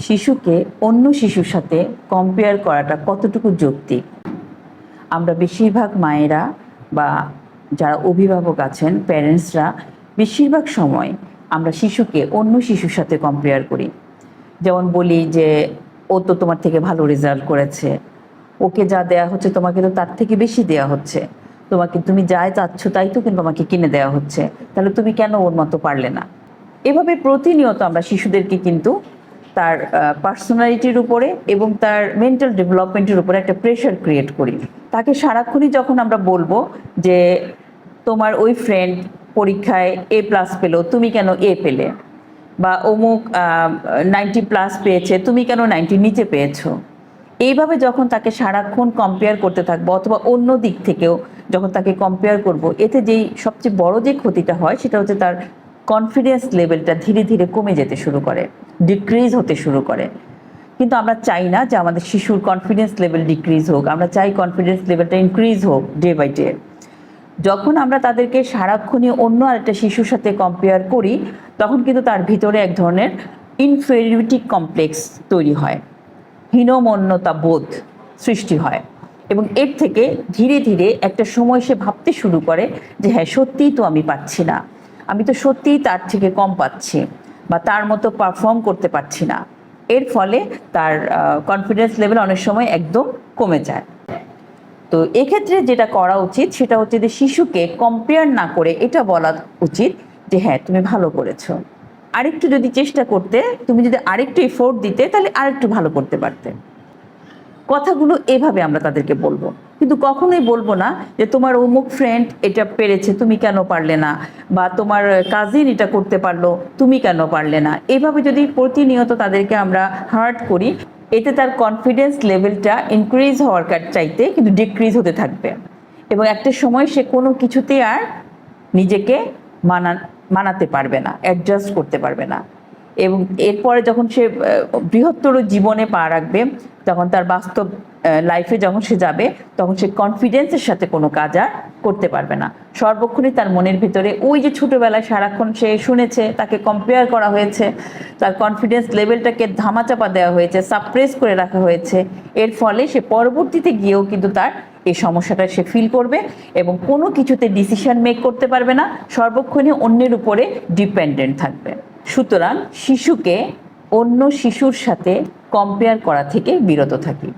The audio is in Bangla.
শিশুকে অন্য শিশুর সাথে কম্পেয়ার করাটা কতটুকু যৌক্তিক? আমরা বেশিরভাগ মায়েরা বা যারা অভিভাবক আছেন প্যারেন্টসরা বেশিরভাগ সময় আমরা শিশুকে অন্য শিশুর সাথে কম্পেয়ার করি। যেমন বলি যে, ও তো তোমার থেকে ভালো রেজাল্ট করেছে। ওকে যা দেয়া হচ্ছে, তোমাকে তো তার থেকে বেশি দেয়া হচ্ছে। তোমাকে তুমি যাই চাচ্ছ, তাই তো কিন্তু তোমাকে কিনে দেওয়া হচ্ছে। তাহলে তুমি কেন ওর মতো পারলে না? এভাবে প্রতিনিয়ত আমরা শিশুদেরকে কিন্তু তার পার্সোনালিটির উপরে এবং তার মেন্টাল ডেভেলপমেন্টের উপরে একটা প্রেশার ক্রিয়েট করি। তাকে সারাক্ষণই যখন আমরা বলব যে, তোমার ওই ফ্রেন্ড পরীক্ষায় এ প্লাস পেল, তুমি কেন এ পেলে? বা, অমুক নাইনটি প্লাস পেয়েছে, তুমি কেন নাইনটি নিচে পেয়েছ? এইভাবে যখন তাকে সারাক্ষণ কম্পেয়ার করতে থাকব, অথবা অন্য দিক থেকেও যখন তাকে কম্পেয়ার করব, এতে যেই সবচেয়ে বড় যে ক্ষতিটা হয়, সেটা হচ্ছে তার কনফিডেন্স লেভেলটা ধীরে ধীরে কমে যেতে শুরু করে ডিক্রিজ হতে শুরু করে। কিন্তু আমরা চাই না যে আমাদের শিশুর কনফিডেন্স লেভেল ডিক্রিজ হোক, আমরা চাই কনফিডেন্স লেভেলটা ইনক্রিজ হোক ডে বাই ডে যখন আমরা তাদেরকে সারাক্ষণই অন্য আরেকটা শিশুর সাথে কম্পেয়ার করি, তখন কিন্তু তার ভিতরে এক ধরনের ইনফেরিয়রিটি কমপ্লেক্স তৈরি হয়, হীনমন্যতা বোধ সৃষ্টি হয় এবং এর থেকে ধীরে ধীরে একটা সময় সে ভাবতে শুরু করে যে হ্যাঁ সত্যিই তো আমি পাচ্ছি না। আমি তো সত্যিই তার থেকে কম পাচ্ছি বা তার মতো পারফর্ম করতে পারছি না। এর ফলে তার কনফিডেন্স লেভেল অনেক সময় একদম কমে যায়। তো এক্ষেত্রে যেটা করা উচিত সেটা হচ্ছে যে শিশুকে কম্পেয়ার না করে এটা বলা উচিত যে হ্যাঁ তুমি ভালো করেছ। আরেকটু যদি চেষ্টা করতে, তুমি যদি আরেকটু এফোর্ট দিতে, তাহলে আরেকটু ভালো করতে পারতে। কথাগুলো এভাবে আমরা তাদেরকে বলব। কিন্তু কখনোই বলব না যে তোমার অমুক ফ্রেন্ড এটা পেরেছে, তুমি কেন পারলে না? বা তোমার কাজিন এটা করতে পারল, তুমি কেন পারলে না? এভাবে যদি প্রতিনিয়ত তাদেরকে আমরা হার্ট করি, এতে তার কনফিডেন্স লেভেলটা ইনক্রিজ হওয়ার চাইতে কিন্তু ডিক্রিজ হতে থাকবে। এবং একটা সময় সে কোনো কিছুতে আর নিজেকে মানা মানাতে পারবে না অ্যাডজাস্ট করতে পারবে না। এবং এরপরে যখন সে বৃহত্তর জীবনে পা রাখবে, তখন তার বাস্তব লাইফে যখন সে যাবে, তখন সে কনফিডেন্সের সাথে কোনো কাজ আর করতে পারবে না। সর্বক্ষণই তার মনের ভিতরে ওই যে ছোটোবেলায় সারাক্ষণ সে শুনেছে, তাকে কম্পেয়ার করা হয়েছে, তার কনফিডেন্স লেভেলটাকে ধামাচাপা দেওয়া হয়েছে সাপ্রেস করে রাখা হয়েছে। এর ফলে সে পরবর্তীতে গিয়েও কিন্তু তার এই সমস্যাটা সে ফিল করবে এবং কোনো কিছুতে ডিসিশন মেক করতে পারবে না, সর্বক্ষণে অন্যের উপরে ডিপেন্ডেন্ট থাকবে। সুতরাং শিশুকে অন্য শিশুর সাথে কম্পেয়ার করা থেকে বিরত থাকি।